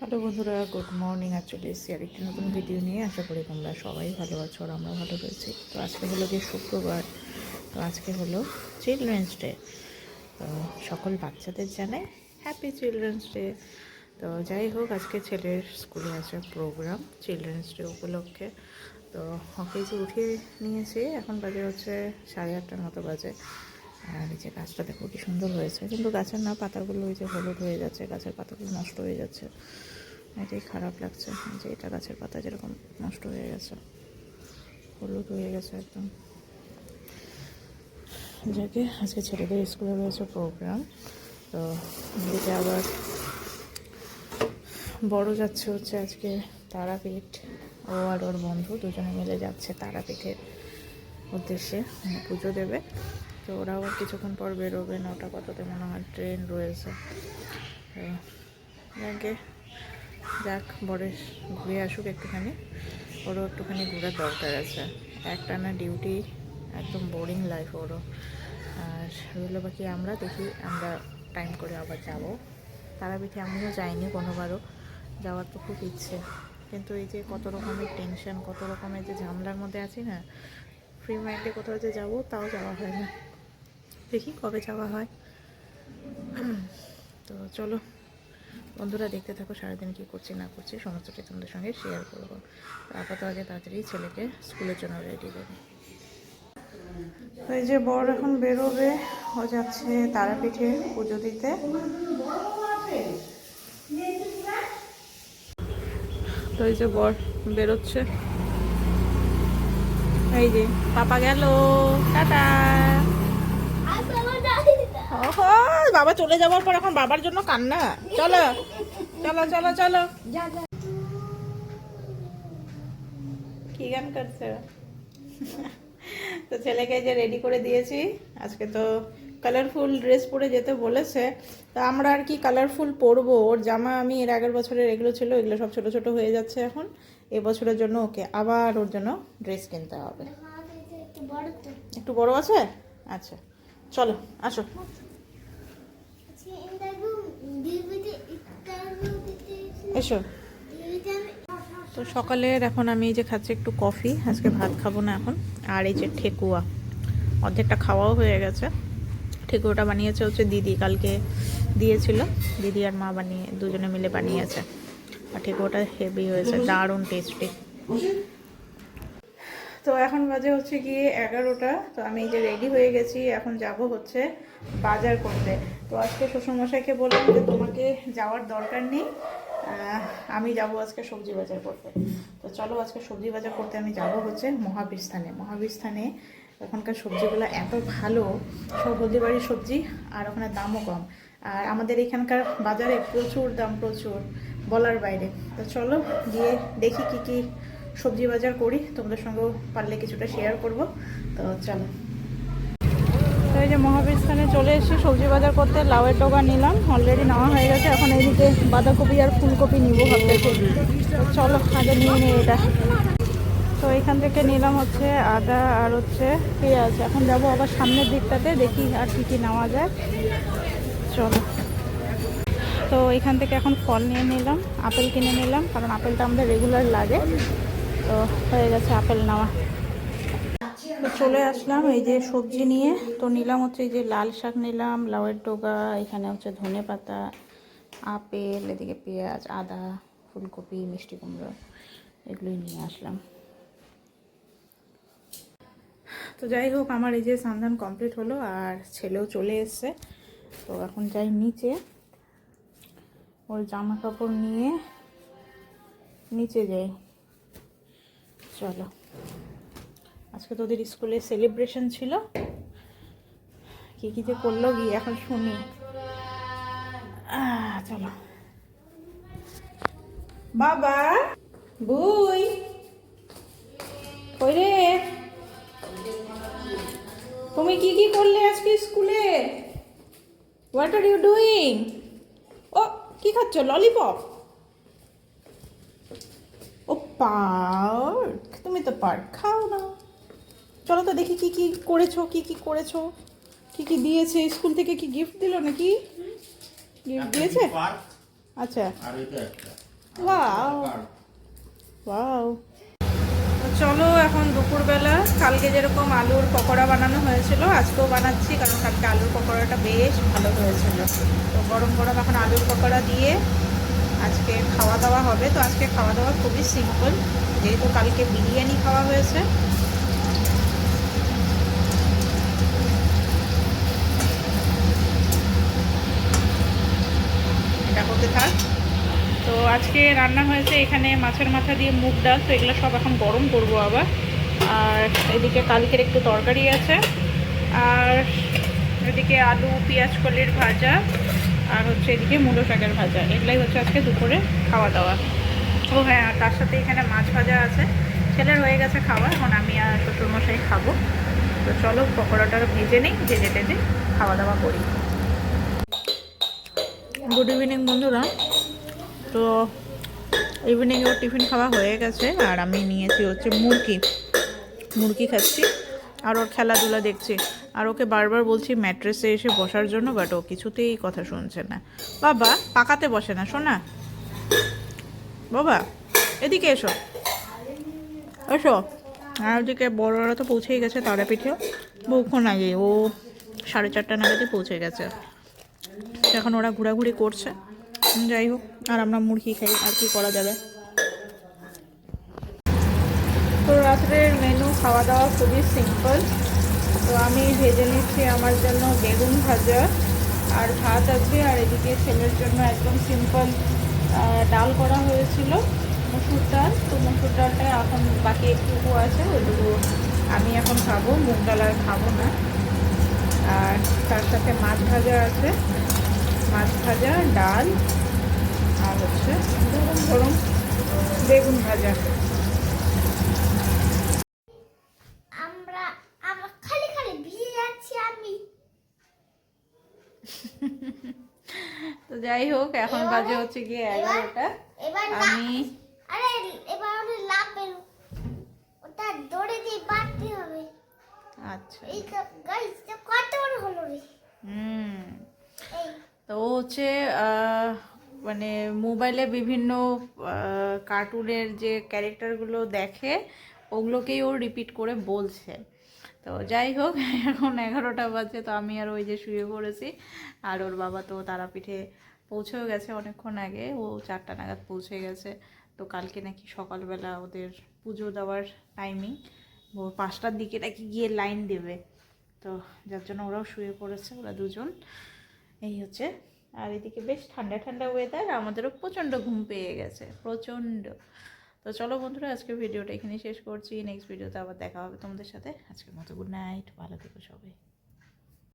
Hello বন্ধুরা, good morning. আর চলে এসেছি আর একটি নতুন ভিডিও নিয়ে। আশা করি তোমরা সবাই ভালো আছো আর আমরা ভালো রয়েছি। তো আজকে হলো গিয়ে শুক্রবার, তো আজকে হলো চিলড্রেন্স ডে তো সকল বাচ্চাদের জানাই হ্যাপি চিলড্রেন্স ডে তো যাই হোক, আজকে ছেলের স্কুলে আছে প্রোগ্রাম চিলড্রেন্স ডে উপলক্ষে। তো অফিসে উঠিয়ে নিয়েছি, এখন বাজে হচ্ছে সাড়ে আটটার মতো বাজে। আর এই যে গাছটা দেখো কি সুন্দর হয়েছে। কিন্তু গাছের না পাতাগুলো ওই যে হলুদ হয়ে যাচ্ছে, গাছের পাতাগুলো নষ্ট হয়ে যাচ্ছে। এটাই খারাপ লাগছে যে এটা গাছের পাতা যেরকম নষ্ট হয়ে গেছে। হলুদ হয়ে গেছে একদম। যাকে আজকে ছেলেদের স্কুলে রয়েছে প্রোগ্রাম তো এদিকে আবার বড় যাচ্ছে হচ্ছে আজকে তারাপীঠ। ও আর ওর বন্ধু দুজনে মিলে যাচ্ছে তারাপীঠের উদ্দেশ্যে মানে পুজো দেবে। তো ওরা আবার কিছুক্ষণ পর বেরোবে, নটা কততে মনে হয় ট্রেন রয়েছে। তো যাকে বরের ঘুরে আসুক একটুখানি। ওরও একটুখানি ঘোরার দরকার আছে। একটানা ডিউটি, একদম বোরিং লাইফ ওরও। আর রইল বাকি আমরা, দেখি আমরা টাইম করে আবার যাব। তারাপীঠে আমিও যাইনি কোনোবারও, যাওয়ার তো খুব ইচ্ছে। কিন্তু এই যে কত রকমের টেনশন কত রকমের যে ঝামেলার মধ্যে আছি না ফ্রি মাইন্ডে কোথাও যে যাব, তাও যাওয়া হয় না। দেখি কবে যাওয়া হয়। তো চলো বন্ধুরা দেখতে থাকো সারাদিন কী করছি না করছি সমস্তটাই তোমাদের সঙ্গে শেয়ার করব। তো আপাতত আগে তাড়াতাড়ি ছেলেকে স্কুলের জন্য রেডি তো এই যে বর এখন বেরোবে ও যাচ্ছে তারাপীঠে পুজো দিতে। তো এই যে বর বেরোচ্ছে। এই যে পাপা গেল টাটা। বাবা চলে যাওয়ার পর এখন বাবার জন্য কান্না। চলো চলো চলো চলো। কি গান করছে? তো ছেলেকে যে রেডি করে দিয়েছি। আজকে তো কালারফুল ড্রেস পরে যেতে বলেছে। তা আমরা আর কি কালারফুল পরবো? ওর জামা আমি এর আগের বছরের এগুলো ছিল, এগুলো সব ছোট ছোট হয়ে যাচ্ছে এখন। এবছরের জন্য ওকে আবার ওর জন্য ড্রেস কিনতে হবে। একটু বড় আছে? আচ্ছা চলো, আসো। এসো। তো সকালের এখন আমি এই যে খাচ্ছি একটু কফি, আজকে ভাত খাব না এখন। আর এই যে ঠেকুয়া, অর্ধেকটা খাওয়াও হয়ে গেছে। ঠেকুয়াটা বানিয়েছে হচ্ছে দিদি, কালকে দিয়েছিল। দিদি আর মা বানিয়ে, দুজনে মিলে বানিয়েছে। আর ঠেকুয়াটা হেভি হয়েছে, দারুণ টেস্টি তো এখন বাজে হচ্ছে গিয়ে এগারোটা। তো আমি যে রেডি হয়ে গেছি, এখন যাব হচ্ছে বাজার করতে। তো আজকে শ্বশুরমশাইকে বললাম যে তোমাকে যাওয়ার দরকার নেই। আমি যাব আজকে সবজি বাজার করতে। তো চলো আজকে সবজি বাজার করতে আমি যাব হচ্ছে মহাবীর স্থানে মহাবীর স্থানে ওখানকার সবজিগুলো এত ভালো, সব হলদিবাড়ির সবজি আর ওখানে দামও কম। আর আমাদের এখানকার বাজারে প্রচুর দাম, প্রচুর বলার বাইরে। তো চলো গিয়ে দেখি কি কি সবজি বাজার করি, তোমাদের সঙ্গেও পারলে কিছুটা শেয়ার করব। তো চলো। তো এই যে মহাবীর স্থানে চলে এসেছি, সবজি বাজার করতে লাউয়ের ডগা নিলাম অলরেডি নেওয়া হয়ে গেছে, এখন এইদিকে বাঁধাকপি আর ফুলকপি নিব ভাবতেছি। তো চলো, আগে নিয়ে নিই এটা। তো এখান থেকে নিলাম হচ্ছে আদা আর হচ্ছে পেঁয়াজ। এখন যাব আবার সামনের দিকটাতে, দেখি আর কী কী নেওয়া যায়। চলো। তো এখান থেকে এখন ফল নিয়ে নিলাম, আপেল কিনে নিলাম, কারণ আপেলটা আমাদের রেগুলার লাগে। তো হয়ে গেছে আপেল নেওয়া। চলে আসলাম, এই যে সবজি নিয়ে। তো নিলাম হচ্ছে এই যে লাল শাক নিলাম, লাউয়ের ডোগা, এখানে হচ্ছে ধনে পাতা, আপেল, এদিকে পেঁয়াজ, আদা, ফুলকপি, মিষ্টি কুমড়ো, এগুলোই নিয়ে আসলাম। তো যাই হোক, আমার এই যে সন্ধান কমপ্লিট হলো, আর ছেলেও চলে এসছে। তো এখন যাই নিচে। ওর জামা কাপড় নিয়ে নিচে যাই। চলো। আজকে তোদের স্কুলে সেলিব্রেশন ছিল। কি কি যে করল গিয়ে এখন শুনি। চলো। বাবা, বুই। কই রে? তুমি কি কি করলে আজকে স্কুলে? হোয়াট আর ইউ ডুইং ও, কি খাচ্ছ? ললিপপ ও, পার্ক। তুমি তো পার্ক, খাও না। চলো তো দেখি কি কি করেছ কি কি করেছ। কি কি দিয়েছে? স্কুল থেকে কি গিফট দিলো নাকি? গিফট দিয়েছে? আচ্ছা। আর এটা একটা। ওয়াও ওয়াও চলো এখন দুপুরবেলা কালকে যেরকম আলুর পকোড়া বানানো হয়েছিল আজকেও বানাচ্ছি কারণ কালকে আলুর পকোড়াটা বেশ ভালো হয়েছিল। তো গরম গরম এখন আলুর পকোড়া দিয়ে আজকে খাওয়া দাওয়া হবে। তো আজকে খাওয়া দাওয়া খুবই সিম্পল যেহেতু কালকে বিরিয়ানি খাওয়া হয়েছে এটা করতে থাক তো আজকে রান্না হয়েছে এখানে মাছের মাথা দিয়ে মুগ ডাল, তো এগুলো সব এখন গরম করব আবার। আর এদিকে কালকের একটু তরকারি আছে। আর এদিকে আলু, পেঁয়াজ, কলির ভাজা, আর হচ্ছে এদিকে মুলো শাকের ভাজা। এগুলাই হচ্ছে আজকে দুপুরে খাওয়া দাওয়া। ও হ্যাঁ আর তার সাথে এখানে মাছ ভাজা আছে। ছেলের হয়ে গেছে খাওয়া, এখন আমি আর শ্বশুরমশাই খাব। তো চলো পকোড়াটা ভেজে নিই, ভেজে টেজে খাওয়া দাওয়া করি। গুড ইভিনিং বন্ধুরা। তো ইভিনিংয়ে ওর টিফিন খাওয়া হয়ে গেছে, আর আমি নিয়েছি হচ্ছে মুরগি। মুরগি খাচ্ছি, আর ওর খেলাধুলা দেখছি। আর ওকে বারবার বলছি ম্যাট্রেসে এসে বসার জন্য বাট ও কিছুতেই কথা শুনছে না। বাবা, পাকাতে বসে না, শোনা। বাবা, এদিকে এসো। এসো। আর ওদিকে বড়রা তো পৌঁছেই গেছে তারাপীঠেও। বহুক্ষণ আগে, ও সাড়ে চারটা নাগাদই পৌঁছে গেছে। এখন ওরা ঘোরাঘুরি করছে। যাই হোক। আর আমরা মুরগি খাই, আর কি করা যাবে? তো রাত্রের মেনু খাওয়া দাওয়া খুবই সিম্পল তো আমি ভেজে নিচ্ছি আমার জন্য বেগুন ভাজা। আর ভাত আছে, আর এদিকে ছেলের জন্য একদম সিম্পল ডাল করা হয়েছিল, মসুর ডাল। তো মসুর ডালটা এখন বাকি একটুকু আছে, ওইটুকু আমি এখন খাব, মুগ ডাল আর খাব না। আর তার সাথে মাছ ভাজা আছে। মাছ ভাজা, ডাল আর হচ্ছে গরম গরম বেগুন ভাজা আমরা আমরা খালি খালি ভিজে যাচ্ছি আমি তো যাই হোক এখন বাজে হচ্ছে গিয়ে এগারোটা। আমি আরে এবার ওটা লাভ পেল ওটা দৌড়ে দিয়ে বাড়তে হবে। আচ্ছা। এই তো গাইস তো কত বড় হলো রে? হুম। তো হচ্ছে মানে মোবাইলে বিভিন্ন কার্টুনের যে ক্যারেক্টারগুলো দেখে ওগুলোকেই ও রিপিট করে বলছে। তো যাই হোক, এখন এগারোটা বাজে, তো আমি আর ওই যে শুয়ে পড়েছি। আর ওর বাবা তো তারাপীঠে পৌঁছেও গেছে অনেকক্ষণ আগে, ও চারটা নাগাদ পৌঁছে গেছে। তো কালকে নাকি সকালবেলা ওদের পুজো দেওয়ার টাইমিং ভোর পাঁচটার দিকে নাকি গিয়ে লাইন দেবে। তো যার জন্য ওরাও শুয়ে পড়েছে, ওরা দুজন। এই হচ্ছে আর এদিকে বেশ ঠান্ডা ঠান্ডা ওয়েদার আমাদেরও প্রচণ্ড ঘুম পেয়ে গেছে, প্রচণ্ড। তো চলো বন্ধুরা, আজকের ভিডিওটা এখানে শেষ করছি। নেক্সট ভিডিওতে আবার দেখা হবে তোমাদের সাথে। আজকের মতো গুড নাইট ভালো থেকো সবাই।